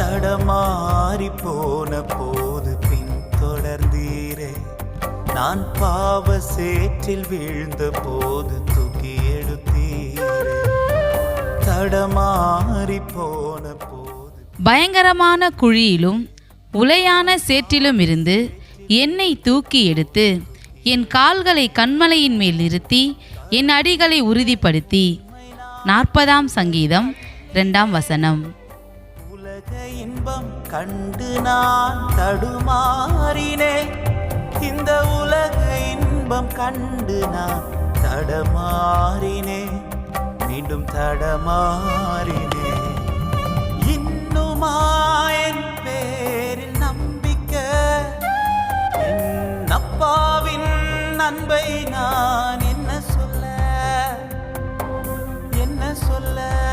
தடமாறி போன போது பின்தொடர்ந்தீரே நான் பாவ சேற்றில் வீழ்ந்த போது தூக்கி எடுத்தீரே. தடமாறி போன போது பயங்கரமான குழியிலும் உலையான சேற்றிலும் இருந்து என்னை தூக்கி எடுத்து என் கால்களை கண்மலையின் மேல் நிறுத்தி என் அடிகளை உறுதிப்படுத்தி. நாற்பதாம் சங்கீதம் ரெண்டாம் வசனம். இன்பம் கண்டு நான் தடுமாறினேன். இந்த உலக இன்பம் கண்டு நான் தடமாறினேன். மீண்டும் தடமாறினேன். இன்னுமா என் பேரில் நம்பிக்கை? என் அப்பாவின் அன்பை நான் என்ன சொல்ல? என்ன சொல்ல?